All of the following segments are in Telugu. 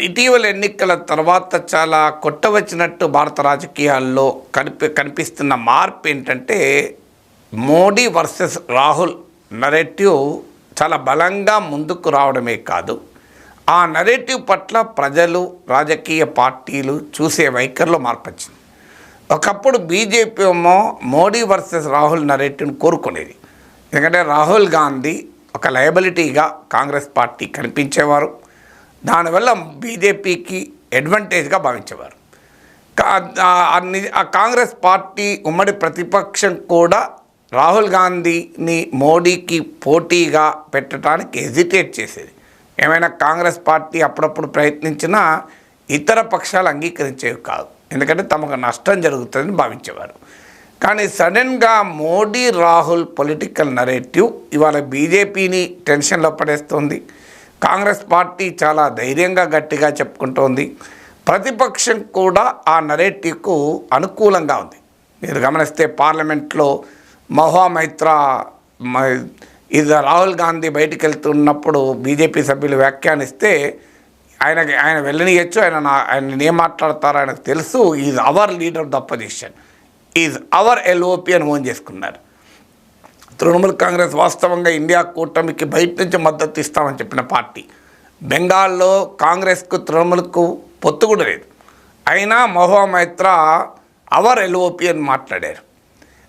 ఇటీవల ఎన్నికల తర్వాత చాలా కొట్టవచ్చినట్టు భారత రాజకీయాల్లో కనిపి కనిపిస్తున్న మార్పు ఏంటంటే మోడీ వర్సెస్ రాహుల్ నరేటివ్ చాలా బలంగా ముందుకు రావడమే కాదు. ఆ నరేటివ్ పట్ల ప్రజలు రాజకీయ పార్టీలు చూసే వైఖరిలో మార్పు వచ్చింది ఒకప్పుడు బీజేపీ ఏమో మోడీ వర్సెస్ రాహుల్ నరేటివ్ని కోరుకునేది. ఎందుకంటే రాహుల్ గాంధీ ఒక లయబిలిటీగా కాంగ్రెస్ పార్టీ కనిపించేవారు. దానివల్ల బీజేపీకి అడ్వాంటేజ్గా భావించేవారు. ఆ- కాంగ్రెస్ పార్టీ ఉమ్మడి ప్రతిపక్షం కూడా రాహుల్ గాంధీని మోడీకి పోటీగా పెట్టడానికి హెజిటేట్ చేసేది. ఏమైనా కాంగ్రెస్ పార్టీ అప్పుడప్పుడు ప్రయత్నించినా ఇతర పక్షాలు అంగీకరించేవి కాదు. ఎందుకంటే తమకు నష్టం జరుగుతుందని భావించేవారు. కానీ సడన్గా మోడీ రాహుల్ పొలిటికల్ నరేటివ్ ఇవాళ బీజేపీని టెన్షన్లో పడేస్తుంది. కాంగ్రెస్ పార్టీ చాలా ధైర్యంగా గట్టిగా చెప్పుకుంటోంది. ప్రతిపక్షం కూడా ఆ నరేటివ్కు అనుకూలంగా ఉంది. మీరు గమనిస్తే పార్లమెంట్లో మహువా మైత్రా ఇది రాహుల్ గాంధీ బయటికి వెళ్తున్నప్పుడు బీజేపీ సభ్యులు వ్యాఖ్యానిస్తే ఆయనకి ఆయన వెళ్ళనియచ్చు ఆయన నా ఆయన ఏం మాట్లాడతారో ఆయనకు తెలుసు. Is our leader of the opposition. Is our LOP అని ఓన్ చేసుకున్నారు. తృణమూల్ కాంగ్రెస్ వాస్తవంగా ఇండియా కూటమికి బయట నుంచి మద్దతు ఇస్తామని చెప్పిన పార్టీ. బెంగాల్లో కాంగ్రెస్కు తృణమూల్కు పొత్తు కూడా లేదు. అయినా మహోమైత్ర మైత్రా అవర్ ఎల్ఓపి అని మాట్లాడారు.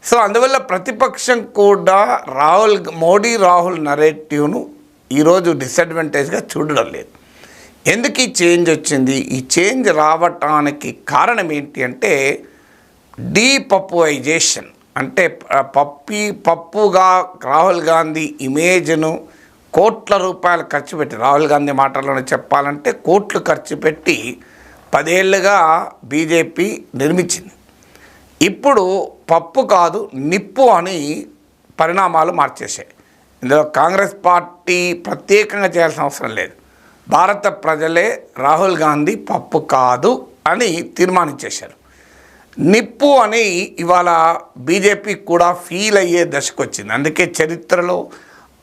సో అందువల్ల ప్రతిపక్షం కూడా రాహుల్ మోడీ రాహుల్ నరేటివ్ను ఈరోజు డిసడ్వాంటేజ్గా చూడడం లేదు. ఎందుకు ఈ చేంజ్ వచ్చింది? ఈ చేంజ్ రావటానికి కారణం ఏంటి అంటే డీపప్పువైజేషన్ అంటే పప్పి పప్పుగా రాహుల్ గాంధీ ఇమేజ్ను కోట్ల రూపాయలు ఖర్చు పెట్టి రాహుల్ గాంధీ మాటల్లోనే చెప్పాలంటే కోట్లు ఖర్చు పెట్టి పదేళ్ళుగా బీజేపీ నిర్మించింది. ఇప్పుడు పప్పు కాదు నిప్పు అని పరిణామాలు మార్చేశాయి. ఇందులో కాంగ్రెస్ పార్టీ ప్రత్యేకంగా చేయాల్సిన అవసరం లేదు. భారత ప్రజలే రాహుల్ గాంధీ పప్పు కాదు అని తీర్మానించేశారు. నిప్పు అని ఇవాళ బీజేపీ కూడా ఫీల్ అయ్యే దశకు వచ్చింది అందుకే చరిత్రలో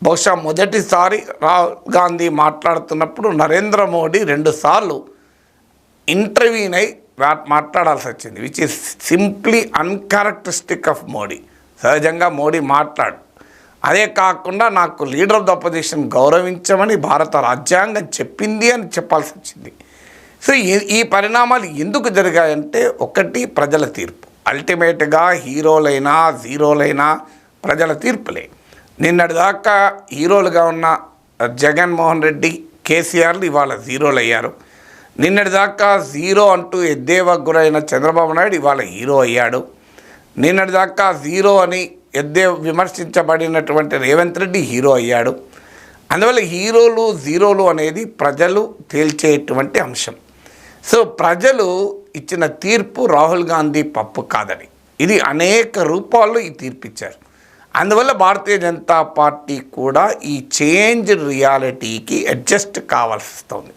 బహుశా మొదటిసారి రాహుల్ గాంధీ మాట్లాడుతున్నప్పుడు నరేంద్ర మోడీ రెండుసార్లు ఇంటర్వ్యూన్ అయి మాట్లాడాల్సి వచ్చింది which is simply uncharacteristic of Modi. సహజంగా మోడీ మాట్లాడు. అదే కాకుండా నాకు లీడర్ ఆఫ్ ద అపోజిషన్ గౌరవించమని భారత రాజ్యాంగం చెప్పింది అని చెప్పాల్సి వచ్చింది. సో ఈ- ఈ పరిణామాలు ఎందుకు జరిగాయంటే ఒకటి ప్రజల తీర్పు. అల్టిమేట్గా హీరోలైనా జీరోలైనా ప్రజల తీర్పులే. నిన్నటిదాకా హీరోలుగా ఉన్న జగన్మోహన్ రెడ్డి కేసీఆర్లు ఇవాళ జీరోలు అయ్యారు నిన్నటిదాకా జీరో అంటూ ఎద్దేవా గురైన చంద్రబాబు నాయుడు ఇవాళ హీరో అయ్యాడు. నిన్నటిదాకా జీరో అని ఎద్దే విమర్శించబడినటువంటి రేవంత్ రెడ్డి హీరో అయ్యాడు. అందువల్ల హీరోలు జీరోలు అనేది ప్రజలు తేల్చేటువంటి అంశం. సో ప్రజలు ఇచ్చిన తీర్పు రాహుల్ గాంధీ పప్పు కాదని. ఇది అనేక రూపాల్లో ఈ తీర్పు ఇచ్చారు అందువల్ల భారతీయ జనతా పార్టీ కూడా ఈ చేంజ్ రియాలిటీకి అడ్జస్ట్ కావాల్సి వస్తుంది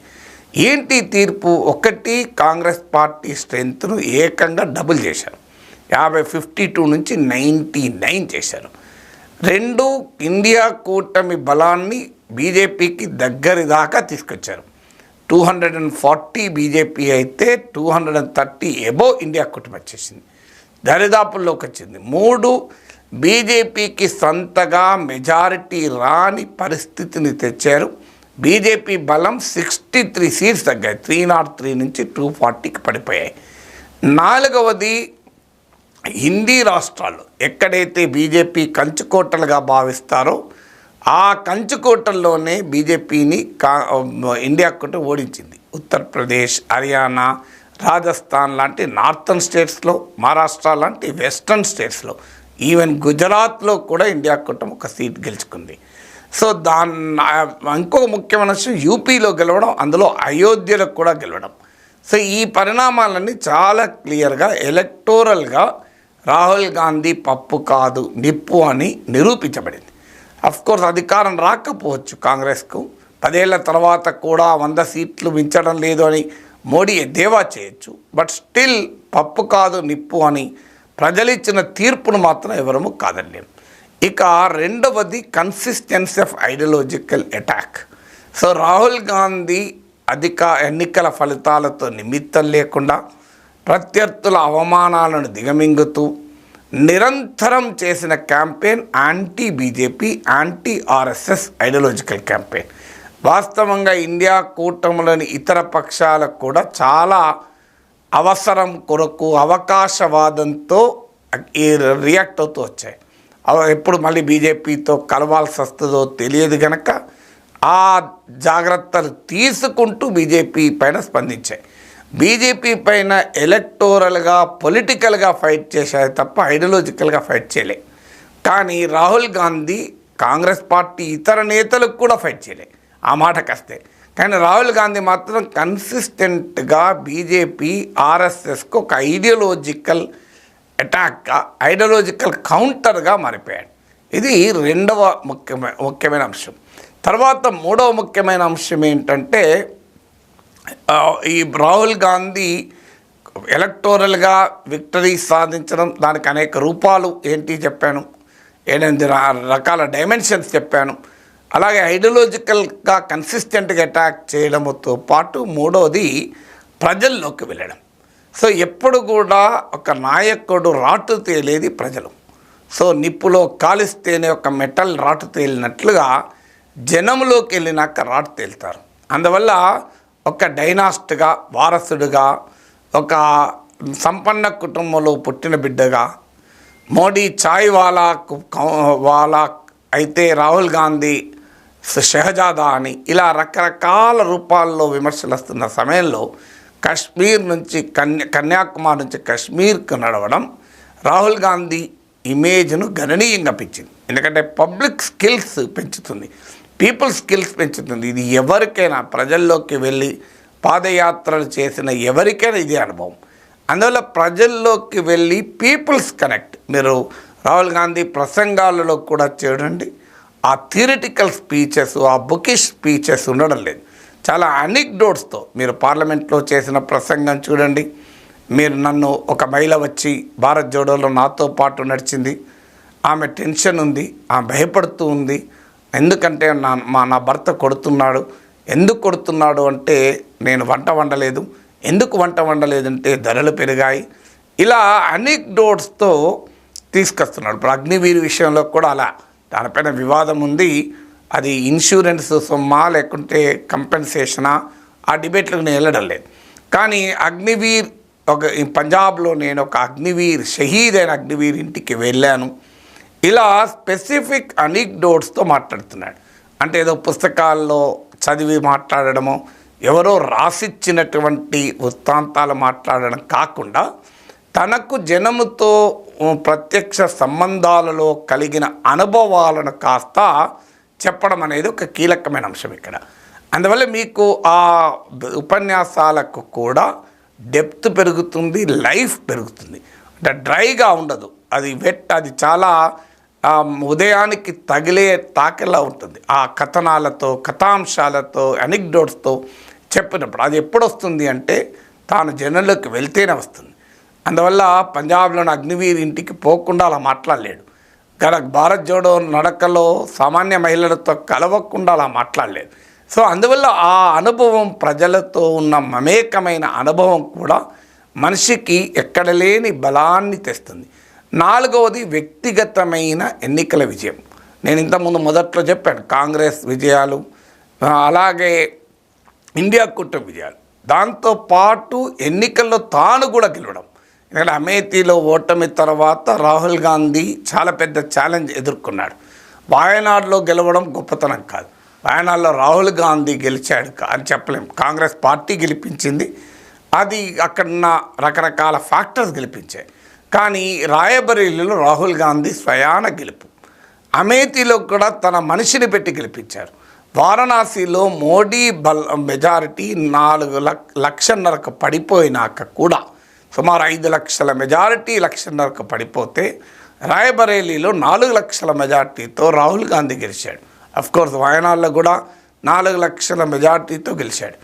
ఏంటి తీర్పు? ఒకటి కాంగ్రెస్ పార్టీ స్ట్రెంగ్త్ను ఏకంగా డబుల్ చేశారు. యాభై ఫిఫ్టీ టూ నుంచి నైంటీ నైన్ చేశారు. రెండు ఇండియా కూటమి బలాన్ని బీజేపీకి దగ్గరి దాకా తీసుకొచ్చారు. Two hundred and forty BJP అయితే two hundred and thirty above India కూటమి వచ్చేసింది. దరిదాపుల్లోకి వచ్చింది మూడు బీజేపీకి సొంతగా మెజారిటీ రాని పరిస్థితిని తెచ్చారు. బీజేపీ బలం సిక్స్టీ త్రీ సీట్స్ తగ్గాయి. త్రీ నాట్ త్రీ నుంచి టూ ఫార్టీకి పడిపోయాయి. నాలుగవది హిందీ రాష్ట్రాలు. ఎక్కడైతే బీజేపీ కంచుకోటలుగా భావిస్తారో ఆ కంచుకోటల్లోనే బీజేపీని కా ఇండియా కూట ఓడించింది. ఉత్తరప్రదేశ్ హర్యానా రాజస్థాన్ లాంటి నార్థన్ స్టేట్స్లో మహారాష్ట్ర లాంటి వెస్ట్రన్ స్టేట్స్లో ఈవెన్ గుజరాత్లో కూడా ఇండియా కూటం ఒక సీట్ గెలుచుకుంది. సో దాన్ని ఇంకో ముఖ్యమైన విషయం యూపీలో గెలవడం అందులో అయోధ్యలో కూడా గెలవడం. సో ఈ పరిణామాలన్నీ చాలా క్లియర్గా ఎలక్టోరల్గా రాహుల్ గాంధీ పప్పు కాదు నిప్పు అని నిరూపించబడింది. కోర్స్ అధికారం రాకపోవచ్చు కాంగ్రెస్కు. పదేళ్ళ తర్వాత కూడా వంద సీట్లు మించడం లేదు అని మోడీ ఎద్దేవా చేయొచ్చు. బట్ స్టిల్ పప్పు కాదు నిప్పు అని ప్రజలిచ్చిన తీర్పును మాత్రం ఎవరము కాదలేము ఇక రెండవది consistency of ideological attack so Rahul Gandhi అధిక ఎన్నికల ఫలితాలతో నిమిత్తం లేకుండా ప్రత్యర్థుల అవమానాలను దిగమింగుతూ నిరంతరం చేసిన campaign anti BJP anti RSS ideological campaign. వాస్తవంగా ఇండియా కూటమిలోని ఇతర పక్షాలకు కూడా చాలా అవసరం కొరకు అవకాశవాదంతో ఈ రియాక్ట్ అవుతూ వచ్చాయి. ఎప్పుడు మళ్ళీ బీజేపీతో కలవాల్సి వస్తుందో తెలియదు కనుక ఆ జాగ్రత్తలు తీసుకుంటూ బీజేపీ పైన స్పందించాయి. బీజేపీ పైన ఎలక్టోరల్గా పొలిటికల్గా ఫైట్ చేశారు తప్ప ఐడియలాజికల్గా ఫైట్ చేయలే. కానీ రాహుల్ గాంధీ కాంగ్రెస్ పార్టీ ఇతర నేతలకు కూడా ఫైట్ చేయలే. ఆ మాటకు వస్తే కానీ రాహుల్ గాంధీ మాత్రం కన్సిస్టెంట్గా బీజేపీ ఆర్ఎస్ఎస్కు ఒక ఐడియలాజికల్ అటాక్గా ఐడియలాజికల్ కౌంటర్గా మారిపోయాడు. ఇది రెండవ ముఖ్యమైన ముఖ్యమైన అంశం. తర్వాత మూడవ ముఖ్యమైన అంశం ఏంటంటే ఈ రాహుల్ గాంధీ ఎలక్టోరల్గా విక్టరీ సాధించడం దానికి అనేక రూపాలు ఏంటి చెప్పాను ఎనిమిది రా- రకాల డైమెన్షన్స్ చెప్పాను. అలాగే ఐడియోలాజికల్గా కన్సిస్టెంట్గా అటాక్ చేయడంతో పాటు మూడోది ప్రజల్లోకి వెళ్ళడం. సో ఎప్పుడు కూడా ఒక నాయకుడు రాటు తేలేది ప్రజలు. సో నిప్పులో కాలిస్తేనే ఒక మెటల్ రాటు తేలినట్లుగా జనంలోకి వెళ్ళినాక రాటు తేలుతారు. అందువల్ల ఒక డైనాస్ట్గా వారసుడుగా ఒక సంపన్న కుటుంబంలో పుట్టిన బిడ్డగా మోడీ చాయ్ వాలా వాలా అయితే రాహుల్ గాంధీ షహజాదా అని ఇలా రకరకాల రూపాల్లో విమర్శలు వస్తున్న సమయంలో కశ్మీర్ నుంచి కన్యా కన్యాకుమారి నుంచి కశ్మీర్కు నడవడం రాహుల్ గాంధీ ఇమేజ్ను గణనీయంగా పెంచింది. ఎందుకంటే పబ్లిక్ స్కిల్స్ పెంచుతుంది. పీపుల్ స్కిల్స్ పెంచుతుంది. ఇది ఎవరికైనా ప్రజల్లోకి వెళ్ళి పాదయాత్రలు చేసిన ఎవరికైనా ఇదే అనుభవం. అందువల్ల ప్రజల్లోకి వెళ్ళి పీపుల్స్ కనెక్ట్ మీరు రాహుల్ గాంధీ ప్రసంగాలలో కూడా చూడండి. ఆ థియరిటికల్ స్పీచెస్ ఆ బుకిష్ స్పీచెస్ ఉండడం లేదు. చాలా అనిక్డోట్స్తో మీరు పార్లమెంట్లో చేసిన ప్రసంగం చూడండి. మీరు నన్ను ఒక మహిళ వచ్చి భారత్ జోడోలో నాతో పాటు నడిచింది. ఆమె టెన్షన్ ఉంది ఆమె భయపడుతూ ఉంది. ఎందుకంటే నా మా నా భర్త కొడుతున్నాడు. ఎందుకు కొడుతున్నాడు అంటే నేను వంట వండలేదు. ఎందుకు వంట వండలేదంటే ధరలు పెరిగాయి. ఇలా అనేక్ డోట్స్తో తీసుకొస్తున్నాడు. ఇప్పుడు అగ్నివీర్ విషయంలో కూడా అలా. దానిపైన వివాదం ఉంది. అది ఇన్సూరెన్స్ సొమ్మా లేకుంటే కంపెన్సేషనా? ఆ డిబేట్లకు నేను వెళ్ళడం లేదు. కానీ అగ్నివీర్ ఒక ఈ పంజాబ్లో నేను ఒక అగ్నివీర్ షహీద్ అయిన అగ్నివీర్ ఇంటికి వెళ్ళాను. ఇలా స్పెసిఫిక్ అనిక్డోట్స్తో మాట్లాడుతున్నాడు. అంటే ఏదో పుస్తకాల్లో చదివి మాట్లాడడము ఎవరో రాసిచ్చినటువంటి వృత్తాంతాలు మాట్లాడడం కాకుండా తనకు జనముతో ప్రత్యక్ష సంబంధాలలో కలిగిన అనుభవాలను కాస్త చెప్పడం అనేది ఒక కీలకమైన అంశం ఇక్కడ. అందువల్ల మీకు ఆ ఉపన్యాసాలకు కూడా డెప్త్ పెరుగుతుంది లైఫ్ పెరుగుతుంది. అంటే డ్రైగా ఉండదు. అది వెట్ అది చాలా ఆ, ఉదయానికి తగిలే తాకెలా ఉంటుంది? ఆ కథనాలతో కథాంశాలతో అనిక్డోట్స్తో చెప్పినప్పుడు అది ఎప్పుడు వస్తుంది అంటే తాను జనంలోకి వెళ్తేనే వస్తుంది. అందువల్ల పంజాబ్లోని అగ్నివీర్ ఇంటికి పోకుండా అలా మాట్లాడలేడు. గల భారత్ జోడో నడకలో సామాన్య మహిళలతో కలవకుండా అలా మాట్లాడలేదు. సో అందువల్ల ఆ అనుభవం ప్రజలతో ఉన్న మమేకమైన అనుభవం కూడా మనిషికి ఎక్కడ లేని బలాన్ని తెస్తుంది. నాలుగవది వ్యక్తిగతమైన ఎన్నికల విజయం. నేను ఇంతకుముందు మొదట్లో చెప్పాను కాంగ్రెస్ విజయాలు అలాగే ఇండియా కూటమి విజయాలు. దాంతో పాటు ఎన్నికల్లో తాను కూడా గెలవడం. ఎందుకంటే అమేథీలో ఓటమి తర్వాత రాహుల్ గాంధీ చాలా పెద్ద ఛాలెంజ్ ఎదుర్కొన్నాడు. వాయనాడులో గెలవడం గొప్పతనం కాదు. వాయనాడులో రాహుల్ గాంధీ గెలిచాడు అని చెప్పలేం. కాంగ్రెస్ పార్టీ గెలిపించింది. అది అక్కడున్న రకరకాల ఫ్యాక్టర్స్ గెలిపించాయి. కానీ రాయబరేలీలో రాహుల్ గాంధీ స్వయాన గెలుపు. అమేథీలో కూడా తన మనిషిని పెట్టి గెలిపించారు. వారణాసిలో మోడీ బల్ మెజారిటీ నాలుగు లక్ లక్షన్నరకు పడిపోయినాక కూడా సుమారు ఐదు లక్షల మెజారిటీ లక్షన్నరకు పడిపోతే రాయబరేలీలో నాలుగు లక్షల మెజార్టీతో రాహుల్ గాంధీ గెలిచాడు. అఫ్కోర్స్ వాయనాల్లో కూడా నాలుగు లక్షల మెజార్టీతో గెలిచాడు.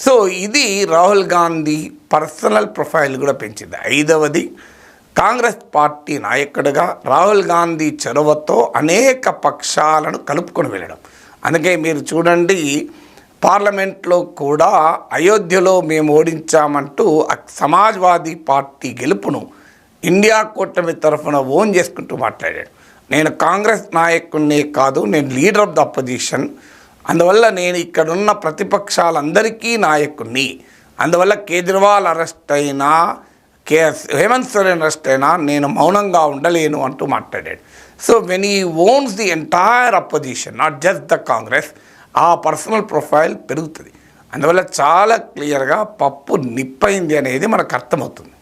సో ఇది రాహుల్ గాంధీ పర్సనల్ ప్రొఫైల్ కూడా పెంచింది. ఐదవది కాంగ్రెస్ పార్టీ నాయకుడిగా రాహుల్ గాంధీ చొరవతో అనేక పక్షాలను కలుపుకొని వెళ్ళడం. అందుకే మీరు చూడండి పార్లమెంట్లో కూడా అయోధ్యలో మేము ఓడించామంటూ సమాజ్వాదీ పార్టీ గెలుపును ఇండియా కూటమి తరఫున ఓన్ చేసుకుంటూ మాట్లాడాడు. నేను కాంగ్రెస్ నాయకుడినే కాదు నేను లీడర్ ఆఫ్ ద అపోజిషన్. అందువల్ల నేను ఇక్కడున్న ప్రతిపక్షాలందరికీ నాయకుడిని. అందువల్ల కేజ్రీవాల్ అరెస్ట్ అయినా కేఎస్ హేమంత్ సోరెన్ అరెస్ట్ అయినా నేను మౌనంగా ఉండలేను అంటూ మాట్లాడాడు. So when he owns the entire opposition not just the Congress uh personal profile పెరుగుతుంది. అందువల్ల చాలా క్లియర్గా పప్పు నిప్పైంది అనేది మనకు అర్థమవుతుంది.